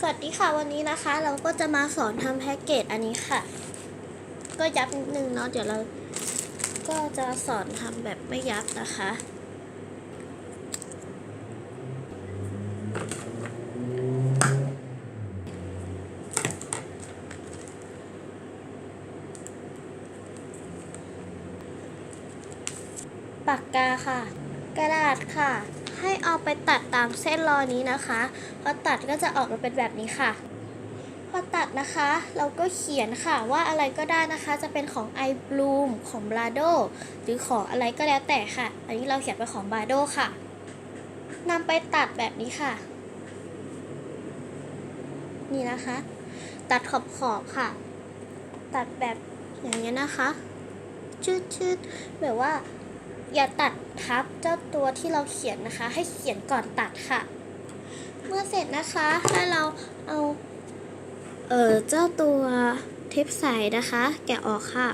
สวัสดีค่ะวันนี้นะคะ เราก็จะมาสอนทำแพ็กเกจอันนี้ค่ะ ก็ยับนิดนึงเนาะเดี๋ยวเราก็จะสอนทำแบบไม่ยับนะคะ ปากกาค่ะ กระดาษค่ะ ให้เอาไปตัดตามเส้นรอนี้นะคะ พอตัดก็จะออกมาเป็นแบบนี้ค่ะ พอตัดนะคะ เราก็เขียนค่ะว่าอะไรก็ได้นะคะ จะเป็นของ i bloom ของ b l a d o หรือของอะไรก็แล้วแต่ค่ะ อันนี้เราเขียนเป็นของ b l a d o ค่ะนำไปตัดแบบนี้ค่ะ นี่นะคะ ตัดขอบขอบๆค่ะ ตัดแบบอย่างนี้ยนะคะชืดๆแบบว่า อย่าตัดทับเจ้าตัวที่เราเขียนนะคะ ให้เขียนก่อนตัดค่ะ เมื่อเสร็จนะคะให้เราเอาเออเจ้าตัวเทปใสนะคะ แกะออกค่ะ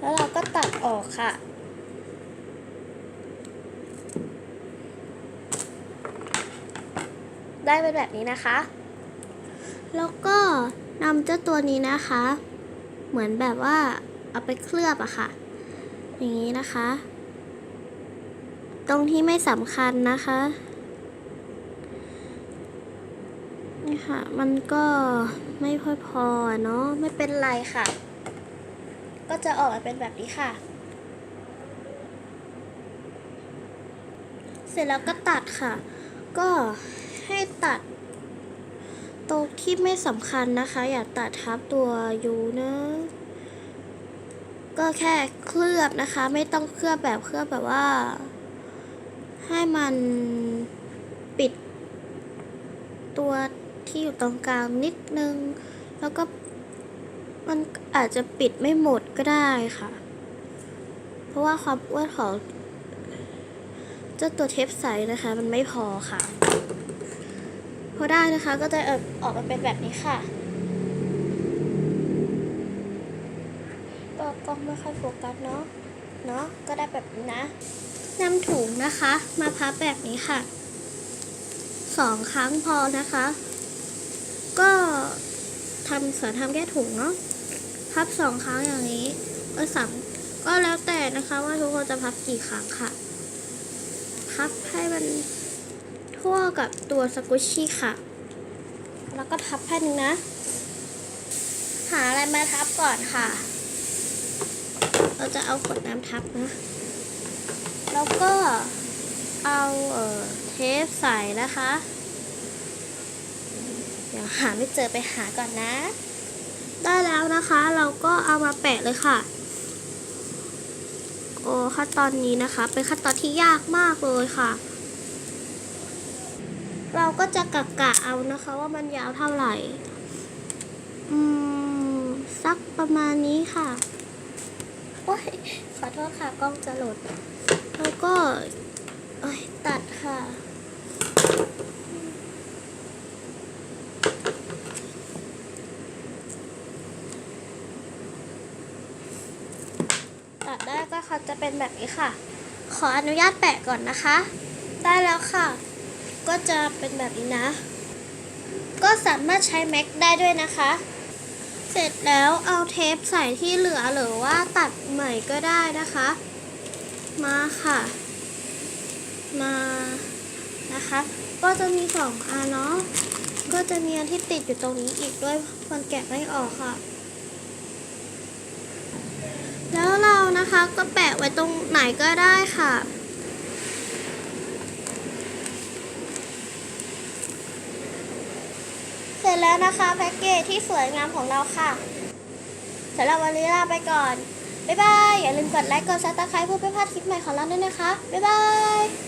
แล้วเราก็ตัดออกค่ะได้เป็นแบบนี้นะคะ แล้วก็นำเจ้าตัวนี้นะคะ เหมือนแบบว่าเอาไปเคลือบอะค่ะ อย่างนี้นะคะ ตรงที่ไม่สำคัญนะคะ นี่ค่ะ มันก็ไม่ค่อยพอเนาะ ไม่เป็นไรค่ะ ก็จะออกมาเป็นแบบนี้ค่ะ เสร็จแล้วก็ตัดค่ะ ก็ให้ตัดตรงที่ไม่สำคัญนะคะ อย่าตัดทับตัวยูนะ ก็แค่เคลือบนะคะ ไม่ต้องเคลือบแบบเคลือบแบบว่า ให้มันปิด ตัวที่อยู่ตรงกลางนิดนึง แล้วก็มันอาจจะปิดไม่หมดก็ได้ค่ะ เพราะว่าความอ้วนของเจ้าตัวเทปใสนะคะ มันไม่พอค่ะ พอได้นะคะก็จะออกมาเป็นแบบนี้ค่ะ ก็กล้องไม่ค่อยโฟกัสเนาะ เนาะ ก็ได้แบบนี้นะนำถุงนะคะ มาพับแบบนี้ค่ะ สองครั้งพอนะคะ ก็ทำสอนทำแค่ถุงเนาะ พับสองครั้งอย่างนี้เออสามก็แล้วแต่นะคะว่าทุกคนจะพับกี่ครั้งค่ะ พับให้มันทั่วกับตัวสกุชชี่ค่ะ แล้วก็ทับแผ่นนึงนะ หาอะไรมาทับก่อนค่ะ เราจะเอาขวดน้ำทับนะ แล้วก็เอาเออเทปใส่นะคะ เดี๋ยวหาไม่เจอไปหาก่อนนะ ได้แล้วนะคะเราก็เอามาแปะเลยค่ะโอ้ขั้นตอนนี้นะคะ เป็นขั้นตอนที่ยากมากเลยค่ะ เราก็จะกะกะเอานะคะ ว่ามันยาวเท่าไหร่ อืม สักประมาณนี้ค่ะ โอ้ยขอโทษค่ะกล้องจะหลุด แล้วก็ตัดค่ะตัดได้ก็ค่ะจะเป็นแบบนี้ค่ะ ขออนุญาตแปะก่อนนะคะ ได้แล้วค่ะ ก็จะเป็นแบบนี้นะ ก็สามารถใช้แม็กได้ด้วยนะคะ เสร็จแล้วเอาเทปใส่ที่เหลือหรือว่าตัดใหม่ก็ได้นะคะ มาค่ะ มานะคะ ก็จะมีสองอันเนาะก็จะมีอันที่ติดอยู่ตรงนี้อีกด้วยมันแกะไม่ออกค่ะ แล้วเรานะคะก็แปะไว้ตรงไหนก็ได้ค่ะ เสร็จแล้วนะคะแพ็กเกจที่สวยงามของเราค่ะสำหรับวันนี้ลาไปก่อน บ๊ายบาย อย่าลืมกดไลค์ กดซับสไครป์เพื่อไม่พลาดคลิปใหม่ของเราด้วยนะคะ บ๊ายบาย